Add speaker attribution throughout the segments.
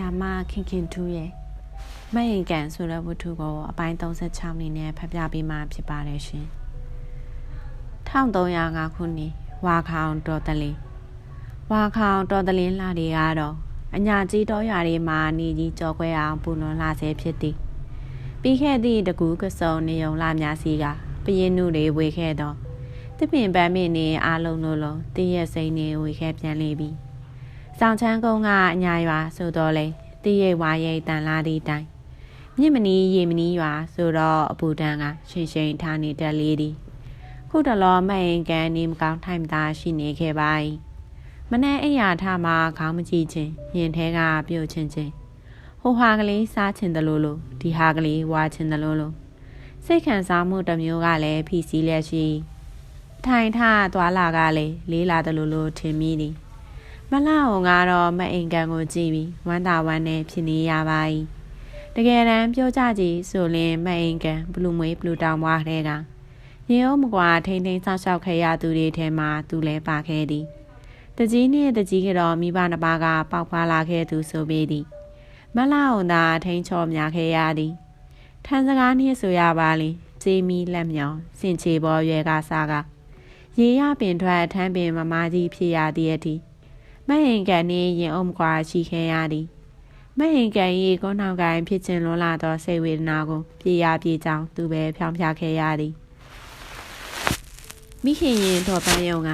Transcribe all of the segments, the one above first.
Speaker 1: ရာမခင်ခင်ထူးရဲ့မယင်ကန်ဆိုတဲ့ဝတ္ထုကိုအပိုင်း36နေနဲ့ဖတ်ပြပေးမှာဖြစ်ပါတယ်ရှင်1305ခုနှစ်ဝါခေါင်တော်တလင်းဝါခေါင်တော်တလင်းလှတွေကတော့အညာကြီးတော်ရွာတွေမှာနေကြီးကြော်ခွဲအောင်ပူလွန်လှဆဲဖြစ်သည်ပြီးခဲ့သည့်တကူကစုံနေုံလာများစီကပရင်နုတွေဝေခဲ့တော့တပင်ပန်းမင်းနေအားလုံးလို့လုံးတည့်ရဲ့စိန်နေဝေခဲ့ပြန်လေပြီ ဆောင်ချမ်းကုန်းကအညာရွာဆိုတော့လေတည့်ရဲ့ဝါရိတ်တန်လာသည့်တိုင်မြင့်မနီးရေမနီးရွာဆိုတော့အပူတန်းကရှင်ရှင်ထားနေတတ်လေးသည်ခုတလောမအိမ်ကန်နေမကောင်းထိုင်သားရှိနေခဲ့ပါ၏မနေ့အိယာထမှာခေါင်းမကြည့်ခြင်းရင်ထဲကပြုတ်ချင်းချင်းဟိုဟာကလေးစားချင်တယ်လို့လို့ဒီဟာကလေးဝါချင်တယ်လို့လို့စိတ်ခံစားမှုတစ်မျိုးကလည်းဖြီးစည်းလျက်ရှိ ထိုင်ထသွားလာကလည်းလေးလာတယ်လို့လို့ထင်မိသည် မလှအောင်ကတော့မအိမ်ကန်ကိုကြည့်ပြီးဝမ်းသာဝမ်းနဲ့ဖြစ်နေရပါ၏တကယ်တမ်းပြောကြကြည့်ဆိုရင်မအိမ်ကန်ဘလူးမွေးဘလူးတောင်ဘွားတဲ့ကရေအောင်မကွာထိန်ထိန်ဆောက်ရှောက်ခဲ့ရသူတွေထဲမှာသူလည်းပါခဲ့သည်တကြီးနှင့်တကြီးကတော့မိဘနှစ်ပါးကပေါက်ဖွာလာခဲ့သူဆိုပေသည်မလှအောင်သာထိန်ချော်များခဲ့ရသည်ထန်စကားနှင့်ဆိုရပါလိဂျေမီလက်မြောင်စင်ချေပေါ်ရွယ်ကစားကရေရပင်ထွက်ထမ်းပင်မမကြီးဖြစ်ရသည့်အထိ မဟင်ကန်နှင့်ရင်အုံကွာရှိခဲ့ရသည်မဟင်ကန်၏ကုန်းနောင်ကန်ဖြစ်ခြင်းလွန်လာသောစိတ်ဝေဒနာကိုပြေရပြေကြောင်းသူပဲဖြောင်းပြခဲ့ရသည်မိခင်ရင်တော်ပန်းယုံက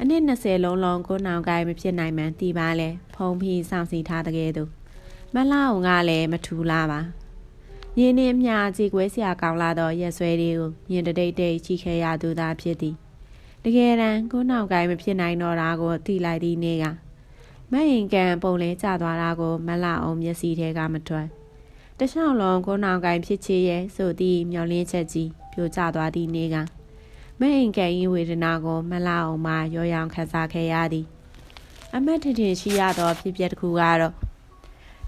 Speaker 1: အနည်း20လုံးလုံးကိုနောင်ကိုင်းမဖြစ်နိုင်မှန်းတီးပါလဲဖုံးပြီးစောင့်စီထားတဲ့ကဲ့သို့မလှအောင်ကလည်းမထူလာပါရင်းနှင်းမြကြည်ကွဲစရာကောင်းလာသောရက်ဆွဲတွေကိုရင်တတိတ်တိတ်ချိခဲရသူသာဖြစ်သည် တကယ်တမ်းကိုနောက်ကိုင်းမဖြစ်နိုင်တော့တာကိုသိလိုက်သည့်နေ့ကမဟင်ကန်ပုံလဲကျသွားတာကိုမလှအောင်မျက်စိထဲကမထွက်တခြားလုံးကိုနောက်ကိုင်းဖြစ်ချေရဲ့ဆိုသည့်မျောလင်းချက်ကြီးပြိုကျသွားသည့်နေ့ကမဟင်ကန်၏ဝေဒနာကိုမလှအောင်မှရောရောင်ခံစားခဲ့ရသည်အမတ်ထင်ထင်ရှိရသောဖြစ်ပျက်တစ်ခုကတော့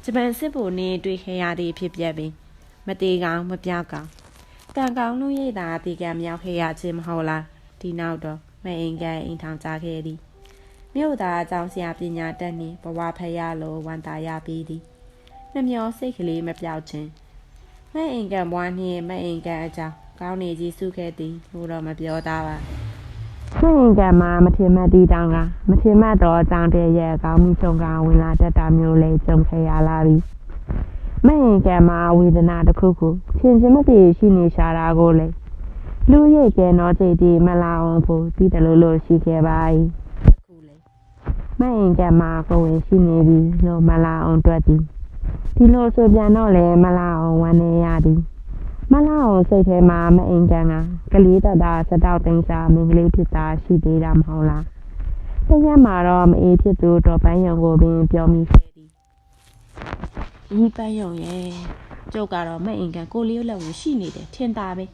Speaker 1: ဂျပန်စစ်ဗိုလ်နှင့်တွေ့ခဲ့ရသည့်ဖြစ်ပျက်ပင်မတေကောင်မပြောက်ကောင်တန်ကောင်လူရိတ်သာတေကံမြောက်ခဲ့ရခြင်းမဟုတ်လား ဒီနောက်တော့မအိမ်ကန်အိမ်ထောင်ကြခဲ့သည်မြို့သားအကြောင်းဆရာပညာတတ်နှင့်ဘဝဖရလိုဝန်တာရပြီးသည်နှမျောစိတ်ကလေးမပြောက်ခြင်းမအိမ်ကန်ဘွားနှင့်မအိမ်ကန်အကြောင်းကောင်းနေကြီးစုခဲ့သည်လို့တော့မပြောသားပါမင်းကမှမထင်မှတ်တီးတောင်းကမထင်မှတ်တော့အကြောင်းတည်းရဲ့ကောင်းမှုချုံကဝင်လာတတ်တာမျိုးလေးကြုံခဲ့ရလာပြီမင်းကမှဝေဒနာတစ်ခုခုချင်းချင်းမပြေရှိနေရှာတာကိုလေ လူရိတ်ကဲတော့စိတ်ဒီမလာအောင်ဖို့တည်တယ်လို့လို့ရှိခဲ့ပါ၏ခုလေမင်းကမှကိုယ်ဝင်ရှိနေပြီလို့မလာအောင်တွက်သည်ဒီလိုဆိုပြန်တော့လေမလာအောင်ဝမ်းနေရသည်မလာအောင်စိတ်ထဲမှာမအိမ်ကန်ကကလေးတတာစတောက်သိန်းစာမင်းကလေးဖြစ်တာရှိသေးတာမဟုတ်လားတညမှာတော့မအေးဖြစ်သူတော်ပန်းယုံကိုပင်ပြောမိခဲ့သည်ဒီပန်းယုံရဲ့ကျုပ်ကတော့မအိမ်ကန်ကိုလေးလက်ဝင်ရှိနေတယ်ထင်တာပဲ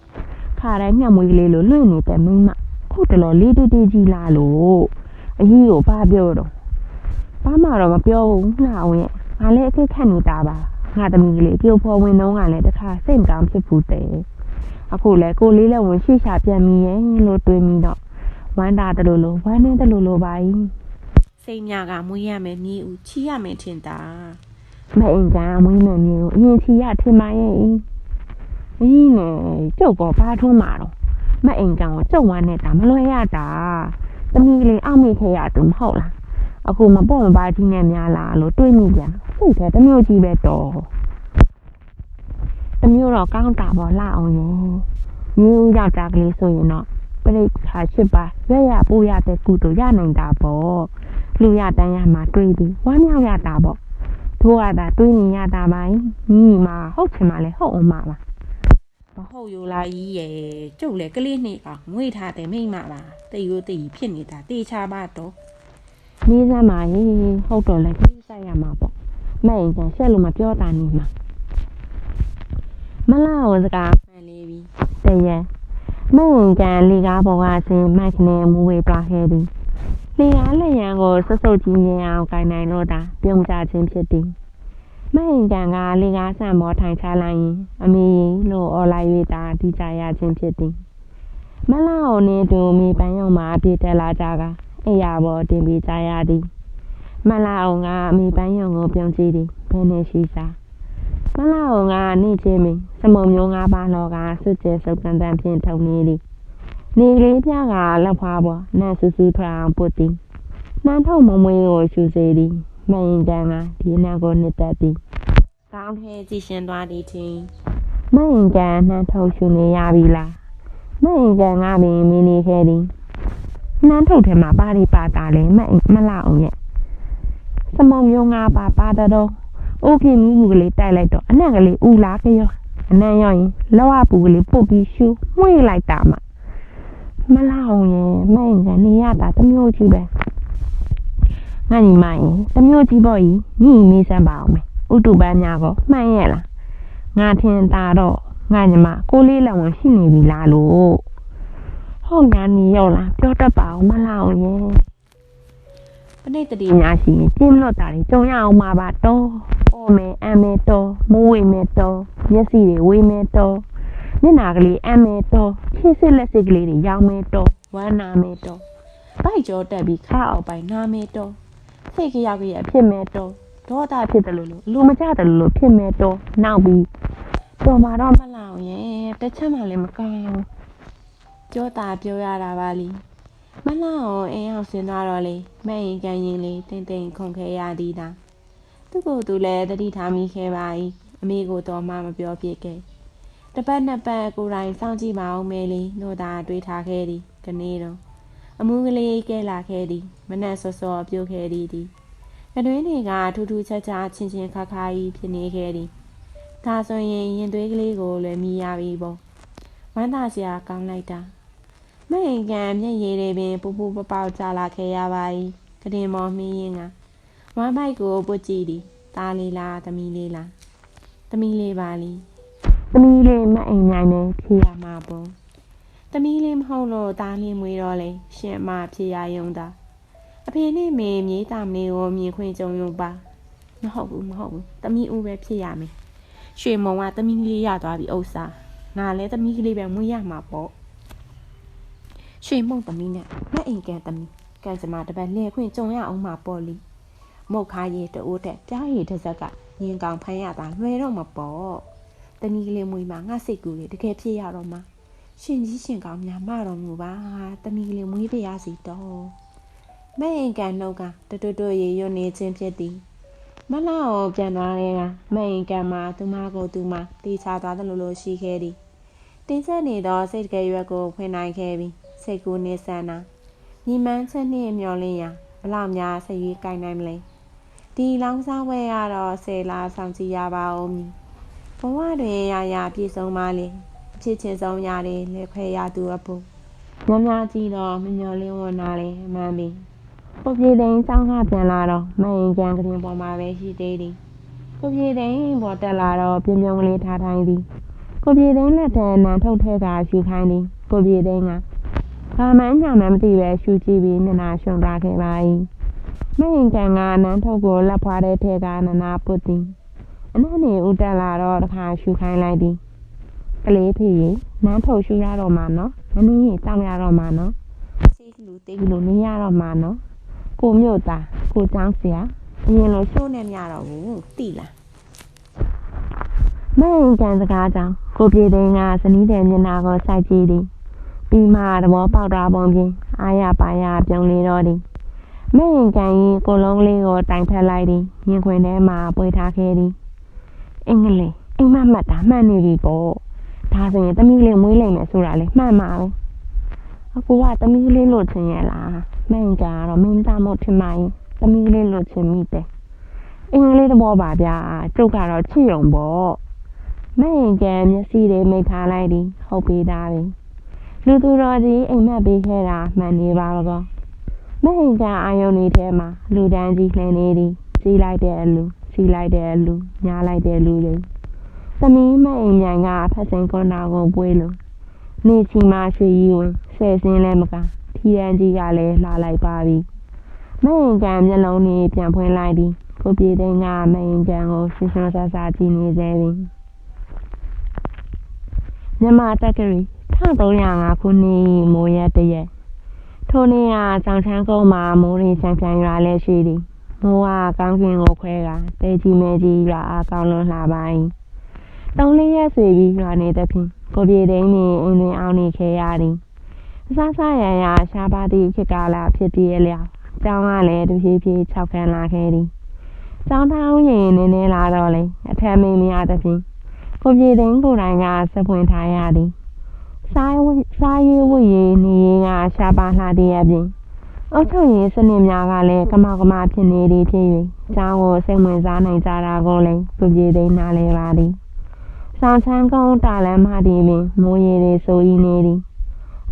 Speaker 1: ခါတိုင်းညမွေးကလေးလိုလွင့်နေတဲ့မိမခုတလောလေးတေးတေးကြီးလာလို့အကြီးကိုဘာပြောတော့ဘာမှတော့မပြောဘူးငါဝင်ငါလည်းအခက်ခက်နေတာပါငါသမီးကလေးပြုတ်ဖော်ဝင်တော့ကလည်းတခါစိတ်မကောင်းဖြစ်ဘူးတဲ့အခုလဲကိုလေးလည်းဝင်ရှိချပြန်မိရဲ့လို့တွေးမိတော့ဝမ်းတာတလူလိုဝမ်းနေတလူလိုပါ යි စိတ်မြကမွေးရမယ်မြည်ဦးချီရမယ်ထင်တာမအိမ်ကမွေးမယ်မြည်ဦးအရင်ချီရထင်ပါရဲ့ မင်းနဲ့ကျုပ်ကဘာထုံးမှာတော့မအိမ်ကကိုကျုပ်ဝမ်းနေတာမလွယ်ရတာသမီးကလေးအောက်မိခဲ့ရတူမဟုတ်လားအခုမပေါ့မပါကြီးနဲ့များလာလို့တွေးမိပြန်စိတ်ထဲတမျိုးကြီးပဲတော့တမျိုးတော့ကောင်းတာပေါ့လှအောင်ရေမျိုးယောက်ျားကလေးဆိုရင်တော့ပြိခါချစ်ပါရရပူရတဲ့ကုတို့ရနိုင်တာပေါ့လူရတန်းရမှာတွေးပြီးဝမ်းမြောက်ရတာပေါ့တို့ရတာတွေးနေရတာပါညီမဟုတ်ချင်မှလည်းဟုတ်အောင်ပါပါ မဟုတ်ယူလာကြီးရဲ့ကျုပ်လည်းကလေးနှစ်အောင်ငွေထားတယ်မိမပါတိတ်ရိုးတိတ်ဖြစ်နေတာတေချာပါတော့နေစမ်းပါဟေးဟုတ်တော့လေကြီးဆိုင်ရမှာပေါ့မဲ့ရင်ကန်ဆက်လို့မပြောတာနေမှာမလာဝစကားမှန်လေးပြီတည့်ရဲ့မဲ့ရင်ကန်လေကားပေါ်ကဆင်းမိုက်နဲ့မူဝေပြခဲ့သည်လေကားလက်ရန်ကိုဆွဆုပ်ကြီးရင်အောင်ကိုင်နိုင်တော့တာပြုံးကြခြင်းဖြစ်သည် မဲ့ရင်ကန်ကလေကားဆန်မောထိုင်ချလိုက်ရင်အမေလို့អော်လိုက်၍တာဒီကြရခြင်းဖြစ်သည်မလာအောင်နေတူမိပန်းယုံမှာပြေးတက်လာကြကအိယာပေါ်တင်ပြီးကြရသည်
Speaker 2: မလာအောင်ကအမိပန်းရုံကိုပြုံးကြည့်သည်ဘယ်နဲ့ရှိစားမလာအောင်ကနေချင်းမီစမုံမျိုးငါးပါးလောကစွတ်ကျဲစုပ်တန်တန်ဖြင့်ထုံနေသည်နေကလေးပြကလက်ဖွားပေါ်နတ်ဆူဆူထအောင်ပုတ်သည်နှမ်းထုံမမွေးကိုရှူစေသည် မရင်တန်ကဒီနတ်ကိုနှစ်သက်သည်
Speaker 1: ကောင်းထဲကြည်ရှင်သွားသည်ထင်
Speaker 2: မရင်ကန်နှမ်းထုတ်ရှူနေရပြီလားမရင်ကန်ကပင်မင်းနေခဲ့သည်နှမ်းထုတ်ထဲမှာပါရီပါတာလဲမမလာအောင်ရဲ့စမုံမျိုးငါပါပါတော့အိုးပြင်းမှုကလေးတိုက်လိုက်တော့အနက်ကလေးဥလာခရောအနံ့ရောက်ရင်လောအပူကလေးပုတ်ပြီးရှူမှွေလိုက်တာမှမလာအောင်ရဲ့မရင်ကန်နေရတာတမျိုးကြီးပဲ ငါညီမရင်တမျိုးကြီးပေါ့ကြီးညီမေးစမ်းပါအောင်မယ်ဥတုပန်းများကောမှန်ရဲ့လားငါထင်တာတော့ငါညီမကိုလေးလောင်ဝင်ရှိနေပြီလားလို့ဟုတ်ငါနီရောက်လားပြောတတ်ပါအောင်မလားအောင်ရဲ့
Speaker 1: ပဋိသတိ
Speaker 2: ဒီညာရှိရင်ပြင်းလွတ်တာတွေကြုံရအောင်ပါပါတော့အော်မဲအမဲတော့မိုးဝေမဲတော့မျက်စိတွေဝေမဲတော့မျက်နာကလေးအမဲတော့ခြေစစ်လက်စစ်ကလေးတွေရောင်းမဲတော့ဝမ်းနာမဲတော့
Speaker 1: ဗိုက်ကြောတက်ပြီးခါအောက်ပိုင်းနာမေတော့ စိတ်ကြောက်ရ
Speaker 2: ဖြစ်မဲတော့ဒေါသဖြစ်တယ်လို့လို့လူမကြတယ်လို့လို့ဖြစ်မဲတော့နောက်ပြီးတော်မှာတော့
Speaker 1: မလာအောင်ရဲ့တစ်ချက်မှလည်းမကောင်းဘူးကြောတာပြောရတာပါလीမလာအောင်အိမ်အောင်ဆင်းသွားတော့လေမဲ့ရင်ကန်ရင်လေးတိမ်တိမ်ခုန်ခဲရသည်တာသူ့ကိုယ်သူလည်းတတိထားမိခဲ့ပါ၏အမေကိုတော့မှမပြောဖြစ်ခဲ့တပတ်နှစ်ပတ်ကိုယ်တိုင်စောင့်ကြည့်ပါအောင်မဲလေးတို့သာတွေးထားခဲ့သည်ကနေ့တော့ အမှုကလေးကဲလာခဲ့သည်မနှက်စောစောပြုတ်ခဲ့သည်သည်အတွင်းတွေကထူးထူးခြားခြားချင်းချင်းခါခါကြီးဖြစ်နေခဲ့သည်ဒါဆိုရင်ရင်သွေးကလေးကိုလည်းမြည်ရပြီပေါ့ဝမ်းသာစရာကောင်းလိုက်တာမအိမ်ကန်မျက်ရည်တွေပင်ပူပူပပေါက်ကြလာခဲ့ရပါ၏ကတင်မော်မင်းရင်ကဝမ်းပိုက်ကိုပုတ်ကြည့်သည်သားလေးလားသမီးလေးလားသမီးလေးပါလी
Speaker 2: သမီးလေးမအိမ်နိုင်နေဖြေရ
Speaker 1: ရမှာပေါ့ သမီးလေးမဟုတ်လို့သားလေးမွေးတော့လေရှင်အမဖြစ်ရယုံတာအဖေနဲ့မေမြေးတာမလေးကိုမြင်ခွင့်ကြုံရုံပါမဟုတ်ဘူးမဟုတ်ဘူးသမီးဦးပဲဖြစ်ရမယ်ရွှေမုံကသမီးကလေးရသွားပြီဥစ္စာငါလည်းသမီးကလေးပဲမွေးရမှာပေါ့ရွှေမုံသမီးနဲ့မအိမ်ကန်သမီးကန်စမတစ်ပတ်လဲခွင့်ကြုံရအောင်မှာပေါ့လीမုတ်ခါရီတိုးတက်ပြားရီတစ်စက်ကရင်ကောင်ဖမ်းရတာလွယ်တော့မှာပေါ့သမီးကလေးမွေးမှာငါစိတ်ကူလေးတကယ်ဖြစ်ရတော့မှာ ရှင်ကြီးရှင်ကောင်များမတော်မူပါသမီးကလေးမွေးပြရစီတော့မအိမ်ကန်နှုတ်ကတွတ်တွတ်ရေရွနေခြင်းဖြစ်သည်မလာအောင်ပြန်သွားတဲ့ကမအိမ်ကံမှာသူမကိုသူမတေချာသွားတယ်လို့လို့ရှိခဲ့သည်တင်းဆက်နေသောစိတ်တကယ်ရွက်ကိုဖွင့်နိုင်ခဲ့ပြီးစိတ်ကူးနေဆန္ဒညီမန်းချက်နှင့်မျောလင်းရာဘလောက်များဆရွေးကိုင်နိုင်မလဲဒီလောင်းစားဝဲရတော့ဆယ်လာဆောင်ကြည့်ရပါဦးမည်ဘဝတွင်ရာရာပြည့်စုံပါလေ အဖြစ်ချင်းဆုံးရတယ်လက်ခွဲရသူအဖို့များများကြည့်တော့မမျောလင်းဝန်နာလေအမှန်ပင်
Speaker 2: ကိုပြေသိန်းစောင်းကပြန်လာတော့မရင်ကန်ကရင်ပေါ်မှာပဲရှိသေးသည်ကိုပြေသိန်းပေါ်တက်လာတော့ပြင်းပြုံးကလေးထားထိုင်သည်ကိုပြေသိန်းလက်ထဲနန်ထုတ်ထဲကရှူခိုင်းသည်ကိုပြေသိန်းကဘာမှန်းညာမှန်းမသိပဲရှူကြည့်ပြီးနနာရှုံသွားခဲ့ပါ၏မရင်ကန်ကနန်ထုတ်ကိုလက်ဖွာတဲ့ထဲကနနာပုတ်သည်အနက်နေဦးတက်လာတော့တစ်ခါရှူခိုင်းလိုက်သည် ကလေးဖြစ်ရင်နန်းထုတ်ရှူရတော့မှာနော်မနည်းရင်တောင်းရတော့မှာနော်စီးလူတိတ်လူနေရတော့မှာနော်ကိုမြို့သားကိုចောင်းဆရာအရင်လို
Speaker 1: ရှိုးနေမြတော့ဘူးတိလား
Speaker 2: မရင်ကန်စကားကြောင့်ကိုပြေသိန်းကဇနီးတဲ့မျက်နှာကိုစိုက်ကြည့်သည်ပြီးမှသဘောပေါက်တာပုံပြင်အာရပါရပြုံးလေတော့သည်မရင်ကန်ကြီးကိုလုံးလေးကိုတိုင်ဖက်လိုက်သည်ရင်ခွင်ထဲမှာပွေထားခဲ့သည်အင်္ဂလိပ်အိမ်မက်မှတ်တာမှန်နေပြီပေါ့ ဒါဆိုရင်သမီးလေးမွေးလိုက်မယ်ဆိုတာလေမှန်ပါပဲအကူကသမီးလေးလို့ချင်ရဲ့လားမရင်ကန်ကတော့မင်းသားမို့ထင်ပါရင်သမီးလေးလို့ချင်မိတယ်အင်္ဂလိပ်သဘောပါဗျာကျုပ်ကတော့ချစ်ရုံပေါ့မရင်ကံမျက်စိတွေမိတ်ထားလိုက်သည်ဟုတ်ပြီသားပြီလူသူတော်ကြီးအိမ်မက်ပေးခဲ့တာမှန်နေပါတော့မရင်ကံအာယုန်တွေထဲမှာလူတန်းကြီးလှနေသည်စီးလိုက်တဲ့အလူစီးလိုက်တဲ့အလူညားလိုက်တဲ့လူတွေ သမီးမရင်မြိုင်ကဖက်စင်ကွန်နာကိုပွေးလို့နေချီမှရွှေကြီးဝင်ဆယ်စင်းလဲမကထီရန်ကြီးကလည်းလာလိုက်ပါပြီမရင်ကံမျက်လုံးလေးပြန်ဖွင့်လိုက်သည်ကိုပြေသိန်းကမရင်ကံကိုရှင်းရှင်းဆဆကြည့်နေသေးသည်မြန်မာတက္ကရီ1305ခုနှစ်မိုးရက်တရက်ထိုနေ့ကကြောင်ချမ်းကုန်းမှာမိုးရင်ချမ်းပြန်ရွာလဲရှိသည်မိုးကကောင်းကင်ကိုခွဲကတဲကြီးမဲကြီးရွာအားကောင်းလွန်လှပါ၏ တုံးလေးရက်ဆွေပြီးရွာနေသဖြင့်ကိုပြေသိန်းမင်းအိမ်တွင်အောင်နေခဲ့ရသည်အစားစားရရရှားပါသည့်ခေတ်ကာလဖြစ်တည်ရလျောက်ကျောင်းကလည်းတဖြည်းဖြည်း၆ခန်းလာခဲ့သည်ကျောင်းထောင်းရင်နည်းနည်းလာတော့လေအထက်မင်းမရသဖြင့်ကိုပြေသိန်းကိုယ်တိုင်ကစပွင့်ထားရသည်စားစားရေးဝတ်ရေးနေရေးကရှားပါလှတည်ရပြင်အုတ်ချုပ်ရေးစနစ်များကလည်းကမောက်ကမဖြစ်နေသည်ဖြစ်၍ကျောင်းကိုစိတ်ဝင်စားနိုင်ကြတာကိုလည်းကိုပြေသိန်းနားလဲပါသည် ဆောင်ချမ်းကုန်းတာလမ်းမှတည်ပင်မိုးရေတွေဆိုဤနေသည်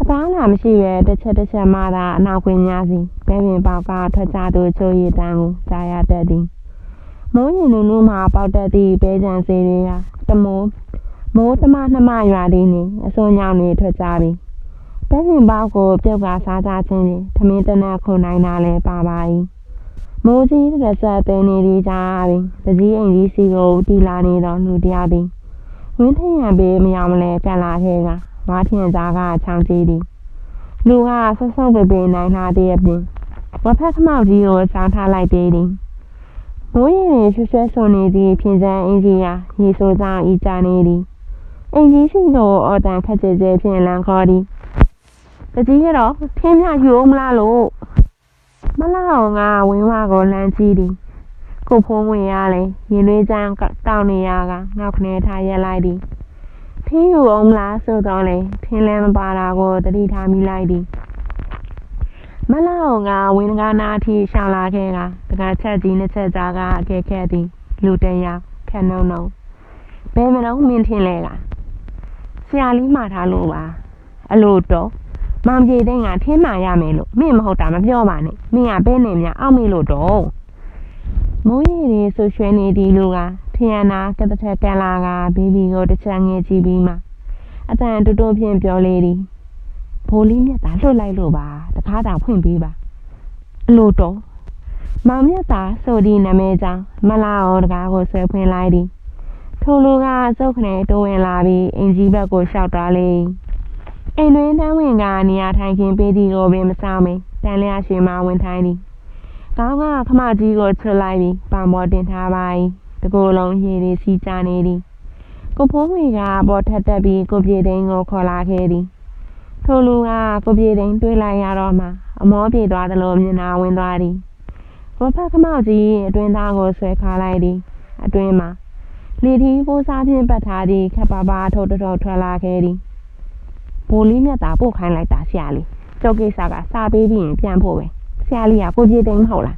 Speaker 2: အသားလာမရှိပဲတစ်ချက်တစ်ချက်မှသာအနောက်ကွင်းများစီဘဲပင်ပေါက်ကထွက်ကြသူချိုးရည်တန်းကိုကြားရတတ်သည်မိုးရင်နုနုမှပေါက်တတ်သည့်ဘဲကြံစေတွေကတမိုးမိုးတမနှမရွာသည်နှင့်အစွန်ညောင်တွေထွက်ကြပြီဘဲပင်ပေါက်ကိုပြုတ်ကစားကြခြင်းဖြင့်ထမင်းတနက်ခုနိုင်တာလည်းပါပါ၏မိုးကြီးတစ်ဆက်သိနေသည်ကြားပြီတကြီးအိမ်ကြီးစီကိုတီလာနေသောလူတယောက်သည် ဝင်းထရံပေးမရောက်မလဲကန့်လာခဲ့ကဝါထင်သားကချောင်းကြီးသည်လူကဆွဆုပ်ပေပေနိုင်လာသေးအပြင်ဝဖက်ခမောက်ကြီးကိုစောင်းထားလိုက်သေးသည်မိုးရင်ရွှဲရွှဲဆုံနေသည့်ဖြင်းစန်းအင်းကြီးဟာရေဆိုးဆောင်ဤကြနေသည်အင်းကြီးရှိသောအော်တန်ခက်ကြဲကြဲဖြင့်လန်ခေါ်သည်တကြီးရတော့ထင်းမြယူအောင်မလားလို့မလားအောင်ကဝင်းဝါကိုလမ်းကြည့်သည် ကိုဖုံးဝင်ရလေရင်သွေးချမ်းတောင်းနေရကနောက်ခနဲထားရက်လိုက်သည်ထင်းယူအောင်မလားဆိုတော့လေထင်းလည်းမပါတာကိုတတိထားမိလိုက်သည်မလာအောင်ကဝင်းကားနာအထိရှောင်လာခဲ့ကတကားချက်ကြီးနှစ်ချက်ကြားကအကဲခဲသည်လူတန်းရခက်နှုံနှုံဘယ်မတော့မင်းထင်းလဲကဆရာလေးမှာထားလို့ပါအလိုတော့မောင်ပြေတဲ့ကထင်းမှရမယ်လို့မင်းမဟုတ်တာမပြောပါနဲ့မင်းကဘဲနေမြအောက်မေးလို့တော့ မိုးရီတွေဆူရွှဲနေသည်လူကထရနာကတထက်ကန်လာကဘေဘီကိုတစ်ချက်ငယ်ကြည့်ပြီးမှအတန်တူတူဖြင့်ပြောလေသည်ဘိုးလေးမြတ်သားလွတ်လိုက်လို့ပါတခါတောင်ဖွင့်ပေးပါအလိုတော့မောင်မြတ်သားဆိုဒီနာမည်ကြောင့်မလာအောင်တကားကိုဆွဲဖွင့်လိုက်သည်ထိုလူကစုတ်ခနဲ့တိုးဝင်လာပြီးအင်ကြီးဘက်ကိုရှောက်သွားလေအိမ်တွင်တန်းဝင်ကနေရာထိုင်ခင်ပေးသည်ကိုပင်မဆောင်မီတန်လျာရွှေမဝင်ထိုင်သည် ကောင်းကခမကြီးကိုချွတ်လိုက်ပြီးပါမော်တင်ထားပါ၏တကိုယ်လုံးရေတွေစီးကြနေသည်ကိုဖိုးငွေကပေါ်ထက်တက်ပြီးကိုပြေသိန်းကိုခေါ်လာခဲ့သည်ထိုလူကကိုပြေသိန်းတွေးလိုက်ရတော့မှအမောပြေသွားသလိုမျက်နှာဝင်သွားသည်ဝဖက်ခမောက်ကြီးအတွင်းသားကိုဆွဲခါလိုက်သည်အတွင်းမှာလီထီပိုးစားဖြင့်ပတ်ထားသည့်ခက်ပါပါထုတ်ထုတ်ထွက်လာခဲ့သည်ဘိုလီမြတ်သားပို့ခိုင်းလိုက်တာဆရာလေးကျုပ်ကိစ္စကစာပေးပြီးရင်ပြန်ဖို့ပဲ ဆရာလေးကကိုပြေသိန်းမဟုတ်လား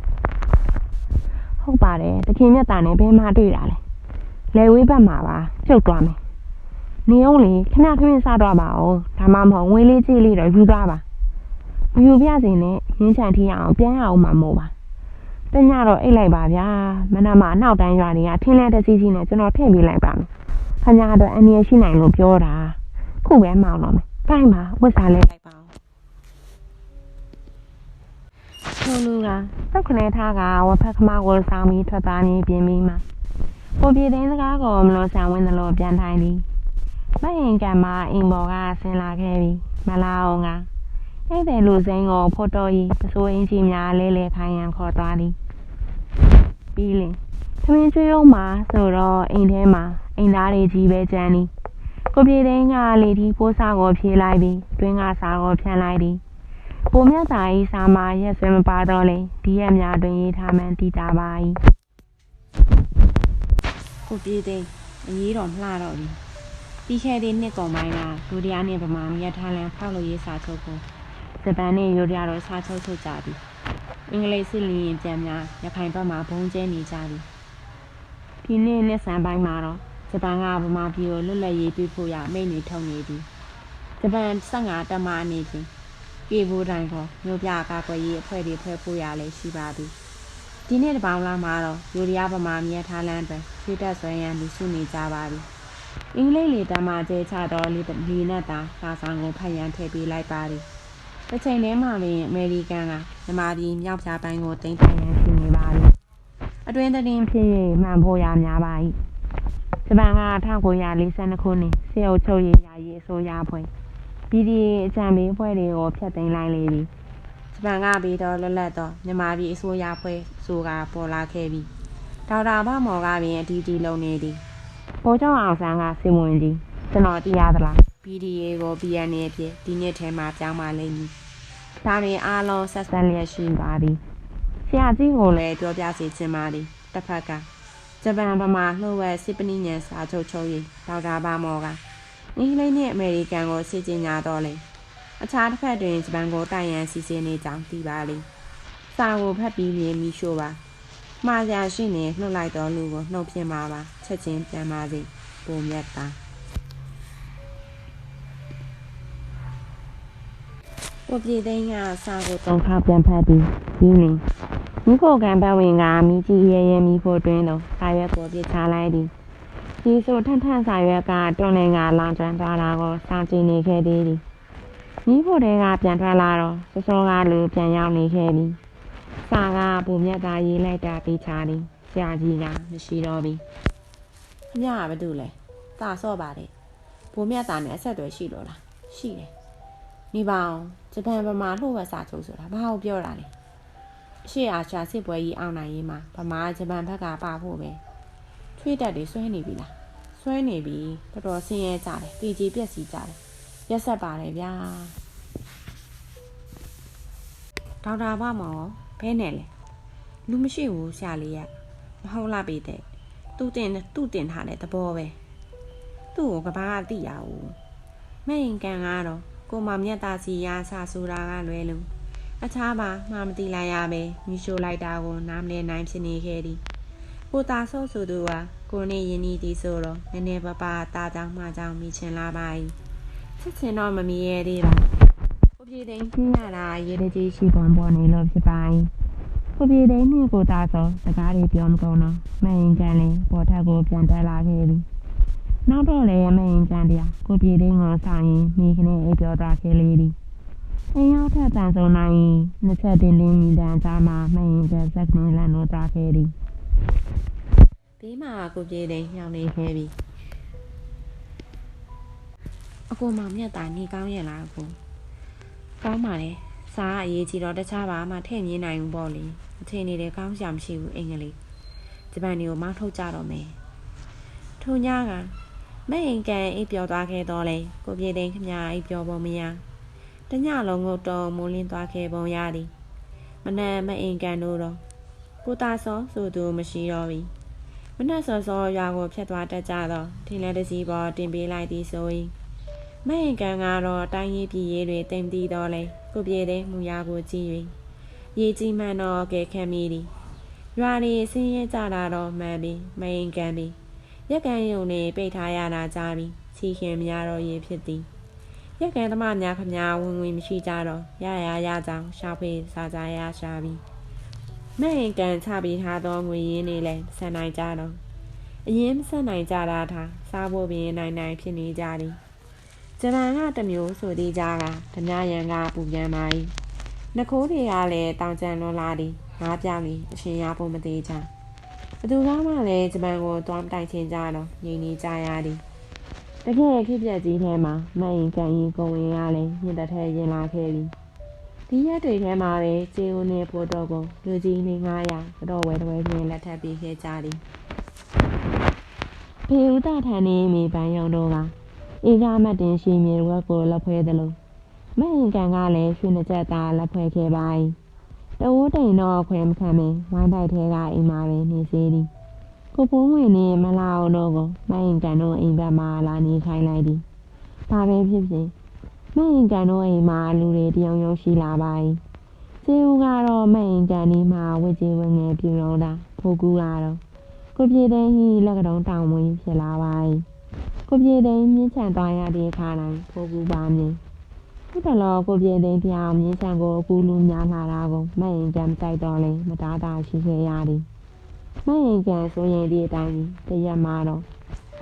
Speaker 2: ဟုတ်ပါတယ်တခင်မြတ်သားနဲ့ဘယ်မှတွေ့တာလဲလေဝေးဘက်မှာပါကျုပ်သွားမယ်နေအောင်လေခဏခဏစားတော့ပါအောင်ဒါမှမဟုတ်ငွေလေးကြီးလေးတော့ယူသွားပါယူပြစင်နဲ့ရင်းချန်ထီအောင်ပြန်ရအောင်မှာမို့ပါတညတော့အိတ်လိုက်ပါဗျာမနက်မှနောက်တိုင်းရွာတွေကထင်းလဲတစီစီနဲ့ကျွန်တော်ထည့်ပေးလိုက်ပါမယ်ခင်ဗျားတော့အနည်းရှိနိုင်လို့ပြောတာခုပဲမောင်းတော့မယ်တိုင်းမှာဝတ်စားလဲ ကတောက်ခနဲထားကဝဖက်ခမကိုစောင်းပြီးထွက်သွားနေပြင်ပြီးမှကိုပြေသိန်းစကားကိုမလို့ဆံဝင်တယ်လို့ပြန်ထိုင်သည်မဟင်ကံမှာအိမ်ပေါ်ကဆင်းလာခဲ့ပြီမလာအောင်ကအဲ့တဲ့လူစိမ်းကိုဖော်တော်ကြီးအစိုးအင်းကြီးများလဲလဲခိုင်းရန်ခေါ်သွားသည်ပြီးလင်သမင်းကျွေးအောင်မှာဆိုတော့အိမ်ထဲမှာအိမ်သားတွေကြီးပဲကြမ်းသည်ကိုပြေသိန်းကလေဒီပိုးစားကိုဖြေးလိုက်ပြီးတွင်းကစားကိုဖြန့်လိုက်သည် ကိုမြတ်သာဤစာမှာရက်ဆွဲမပါတော့လေဒီရက်များတွင်ရေးထားမှန်တည်တာပါ၏
Speaker 1: ကိုပြေးသိန်းအကြီးတော်လှတော့ပြီပြီးခဲ့တဲ့နှစ်ကုန်ပိုင်းကဒုတိယနှစ်ဗမာမြတ်ထားလန်ဖောက်လို့ရေးစာချုပ်ကိုဂျပန်နဲ့ယူရီးယားတော့စာချုပ်ချုပ်ကြပြီအင်္ဂလိပ်စစ်လင်းရင်ပြန်များရခိုင်ဘက်မှာဘုံကျဲနေကြပြီဒီနေ့နှစ်ဆန်ပိုင်းမှာတော့ဂျပန်ကဗမာပြည်ကိုလွတ်လပ်ရေးပေးဖို့ရမိန့်နေထုတ်နေသည်ဂျပန်15တက်မအနေချင်း ပြေဖို့တိုင်းခေါ်မြို့ပြကာကွယ်ရေးအဖွဲ့တွေဖွဲ့ဖို့ရလည်းရှိပါသည်ဒီနေ့တပောင်လာမှာတော့ယူရီးယားဗမာမြတ်ထားလန်းတွင်ရွှေတက်ဆွဲရန်လူစုနေကြပါပြီ။အင်္ဂလိပ်လေတမကျဲချတော့လေလီနက်တာစာဆောင်ကိုဖတ်ရန်ထည့်ပေးလိုက်ပါသည်။တစ်ချိန်တည်းမှာပင်အမေရိကန်ကမြမပြည်မြောက်ဖြာပိုင်းကိုတင်ထိုင်ရန်ရှိနေပါသည်။အတွင်းသတင်းဖြစ်၍မှန်ဖို့ရများပါ၏။ဂျပန်က1942ခုနှစ်စေအုပ်ချုပ်ရေးယာယီအစိုးရဖွဲ့ BDA အကြံပေးဖွဲ့တွေကိုဖျက်သိမ်းလိုက်လေသည်။ဂျပန်ကပြီးတော့လွတ်လပ်တော့မြန်မာပြည်အစိုးရဖွဲ့ဆိုကပေါ်လာခဲ့ပြီဒေါက်တာဘမော်ကပင်အတီးတီးလုံနေသည်။
Speaker 2: ပေါ်ကျောင်းအောင်ဆန်းကစီမွန်ကြီးကျွန်တော်သိရသလား
Speaker 1: PDA ကို BNA အဖြစ်ဒီနှစ်ထဲမှာပြောင်းပါလိမ့်မည်ဒါတွင်အားလုံးဆက်။ဆက်
Speaker 2: ဆက်လျက်ရှိပါသည်။ဆရာကြီးကို
Speaker 1: ကို
Speaker 2: လည်း
Speaker 1: လည်းပြောပြစီခြင်းပါသည်တစ်ဖက်ကဂျပန်ဗမာလှုပ်ဝက်စစ်ပနိညာဉ်စာချုပ်ချုပ်ရေးဒေါက်တာဘမော်က အင်္ဂလိပ်နှင့်အမေရိကန်ကိုစစ်ကျင်ညာတော့လေအခြားတစ်ဖက်တွင်ဂျပန်ကိုတိုက်ရန်စီစဉ်နေကြောင်းသိပါလိမ့်စာကိုဖတ်ပြီးမြင်ပြီးရှို့ပါမှားရာရှိနေနှုတ်လိုက်တော်လူကိုနှုတ်ပြပါပါချက်ချင်းပြန်ပါစေပုံမြတ်တာကိုပြည်သိန်းကစာကို
Speaker 2: တုံခါပြန်ဖတ်သည်။ဒီနေ့မိဖို့ကံပတ်ဝင်ကမိကြီးရဲရဲမိဖို့တွင်တော့စာရွက်ကိုပြစ်ချလိုက်သည်။ ဒီဆိုထန်ထန်စာရွက်ကတွန်းလင်းကလောင်ကျွမ်းသွားတာကိုစောင့်ကြည့်နေခဲ့သေးသည်။မိဖို့တဲကပြန်ထွက်လာတော့စောစောကလူပြန်ရောက်နေခဲ့ပြီ။စာကပုံမြတ်သားရေးလိုက်တာပြီးချသည်။ဆရာကြီးကမရှိတော့ပြီ
Speaker 1: ခမရကဘာတူလဲတာဆော့ပါတယ်ဘိုးမြတ်သားနဲ့အဆက်အသွယ်ရှိလို့လားရှိတယ်နေပါအောင်ဂျပန်ဗမာလှုပ်ဝက်စာချုပ်ဆိုတာဘာကိုပြောတာလဲအရှေ့အာရှစစ်ပွဲကြီးအောင်နိုင်ရေးမှာဗမာဂျပန်ဘက်ကပါဖို့ပဲထွေးတက်တွေဆွဲနေပြီလား ဆွဲနေပြီတော်တော်ဆင်းရဲကြတယ်တေကြီးပြက်စီကြတယ်ရက်ဆက်ပါတယ်ဗျာဒေါက်တာဘမောင်ဘဲနဲ့လဲလူမရှိဘူးဆရာလေးရမဟုတ်လားပေတဲ့သူ့တင်သူ့တင်ထားတဲ့သဘောပဲသူ့ကိုကဘာကတိရဘူးမဲ့ရင်ကန်ကတော့ကိုမမြတ်သားစီရဆဆိုတာကလွယ်လို့အခြားပါမှမတိလိုက်ရပဲမြရှို့လိုက်တာကိုနားမလည်နိုင်ဖြစ်နေခဲ့သည် ကိုသားဆော့ဆိုသူကကိုနေရင်ဤသည်ဆိုတော့နည်းနည်းပါးပါးတာကြောင်မှကြောင်မိချင်လာပါ၏ချက်ချင်းတော့မမီရသေးပါကိုပြေသိန်း။
Speaker 2: သိရတာရေတကြီးရှိပုံပေါ်နေလို့ဖြစ်ပါ၏။ကိုပြေသိန်းနဲ့ကိုသားစောစကားတွေပြောမကုန်တော့မယင်ကန်လည်းပေါ်ထက်ကိုပြန်တက်လာခဲ့ပြီ။နောက်တော့လည်းမယင်ကန်တရားကိုပြေသိန်းကိုဆောင်ရင်မိခနဲ့အိပ်ပြောသွားခဲ့လေသည်။အိမ်ရောက်ထက်တန်ဆုံနိုင်နှစ်ချက်တင်လင်းမိတန်ကြားမှာမယင်ကန်စက်ကနေလန်လို့သွားခဲ့သည်
Speaker 1: ဘေးမှာကိုပြေသိန်းညောင်းနေခဲ့ပြီအကိုမမြတ်သားနေကောင်းရဲ့လားကိုကောင်းပါလေစားအရေးကြီးတော့တခြားဘာမှထည့်မြင်နိုင်ဘူးပေါ့လေအထင်နေတဲ့ကောင်းစရာမရှိဘူးအင်္ဂလိပ်ဂျပန်တွေကိုမောင်းထုတ်ကြတော့မယ်ထိုညကမဲ့အိမ်ကန်အိပ်ပျော်သွားခဲ့တော့လေကိုပြေသိန်းခမအိပ်ပျော်ပုံမရတညလုံးငုတ်တုံမိုးလင်းသွားခဲ့ပုံရသည်မနက်မဲ့အိမ်ကန်တို့တော့ ကိုတာစောဆိုသူမရှိတော့ပြီမနက်စောစောရွာကိုဖြတ်သွားတတ်ကြတော့ထင်းလဲတစီပေါ်တင်ပေးလိုက်သည်ဆိုရင်မဟင်ကန်ကတော့တိုင်းရေးပြည်ရေးတွေတိမ်တီတော့လေကိုပြေတဲ့မူရကိုကြည့်၍ရေကြီးမှန်တော့ကဲခံမိသည်ရွာတွေဆင်းရဲကြတာတော့မှန်ပြီမဟင်ကန်ပြီရက်ကန်ယုံနေပိတ်ထားရတာကြပြီချီခင်များတော့ရေဖြစ်သည်ရက်ကန်သမားများခမများဝင်ဝင်မရှိကြတော့ရရရကြောင်ရှာဖွေစားကြရရှာပြီ မဟင်ကန်ချပြီးထားသောငွေရင်းတွေလည်းဆက်နိုင်ကြတော့အရင်မဆက်နိုင်ကြတာထားစားဖို့ပင်နိုင်နိုင်ဖြစ်နေကြသည်ဂျပန်ကတစ်မျိုးဆိုသေးကြကဓမြရန်ကပူပြန်ပါ၏နှခိုးတွေကလည်းတောင်ကျန်လွန်လာသည်ငါးပြောင်ကြီးအရှင်ရဖို့မသေးကြဘသူကမှလည်းဂျပန်ကိုတွားမတိုင်ချင်ကြတော့ငြိမ်နေကြရသည်
Speaker 2: တကယ်ဖြစ်ပြက်ကြီးထဲမှာမယင်ကန်ရင်ကိုဝင်ရလဲညစ်တဲ့ထဲရင်လာခဲ့ပြီ ဒီရက်တွေထဲမှာပဲကျေဦးနဲ့ပို့တော့ကိုလူကြီးနေ900ကတော့ဝဲတွဲပြင်းလက်ထပ်ပြီးခဲ့ကြသည်ဖေဦးတာထန်နေမိပန်းယုံတော့ကအေကမတ်တင်ရှိမြေဝက်ကိုလက်ဖွဲတယ်လို့မယင်ကန်ကလည်းရွှေနှစ်ချက်သားလက်ဖွဲခဲ့ပါ၏တဝိုးတိန်တော့ခွဲမခံမင်းဝိုင်းတိုက်ထဲကအိမ်မှာပဲနေစေသည်ကိုဖိုးဝင်နဲ့မလာအောင်တော့ကိုမယင်ကန်တို့အိမ်ဘက်မှာလာနေခိုင်းလိုက်သည်။ဒါပဲဖြစ်ဖြစ် မယင်ကန်တို့အိမ်မှာလူတွေတယောက်ယောက်ရှိလာပါ၏။ကျေဦးကတော့မယင်ကန်ဒီမှာဝစ်ကြီးဝင်ငယ်ပြုံတော့တာဖိုကူကတော့ကိုပြေသိန်းဟီလက်ကတော့တောင်ဝင်ဖြစ်လာပါ၏။ကိုပြေသိန်းမြင်းချန်သွားရတဲ့အခါတိုင်းဖိုကူပါမြင်။ဒီတော့ကိုပြေသိန်းပြောင်းမြင်းချန်ကိုအကူလူများလာတာကိုမယင်ကန်မကြိုက်တော့လဲမတားတာရှိခဲ့ရသည်။မယင်ကန်ဆိုရင်ဒီအတိုင်းတရက်မှာတော့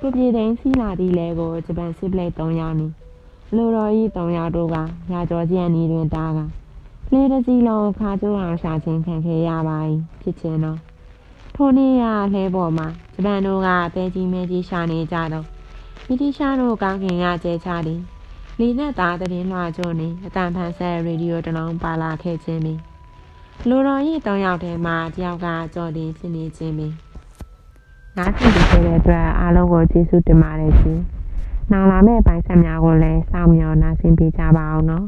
Speaker 2: ကိုပြေတိုင်းစီလာဒီလဲကိုဂျပန်စစ်ပလက်3ယောက်နေ လူတော်ဤတုံရတို့ကညာကျော်ကျန်ဤတွင်တားကလေတစီလုံးခါကျိုးအောင်ရှာခြင်းခံခဲ့ရပါ၏ဖြစ်ခြင်းတော့ထိုနေ့ရလှဲပေါ်မှာဂျပန်တို့ကပဲကြီးမဲကြီးရှာနေကြတော့ဗြိတိရှားတို့ကောင်းခင်ကကျဲချသည်
Speaker 1: လီနဲ့သားတရင်လွှာကျွန်းနေအတန်ဖန်ဆက်ရေဒီယိုတစ်လုံးပါလာခဲ့ခြင်းပြီလူတော်ဤတုံရောက်ထဲမှာတယောက်ကကြော်တင်ဖြစ်နေခြင်းပြီနားကြည့်ကြတဲ့အတွက်အားလုံးကိုကျေးဇူးတင်ပါတယ်ရှင် နောက်လာမယ့်ပိုင်းဆက်များကိုလည်းစောင့်မျှော်နှာစင်ပေးကြပါအောင်နော်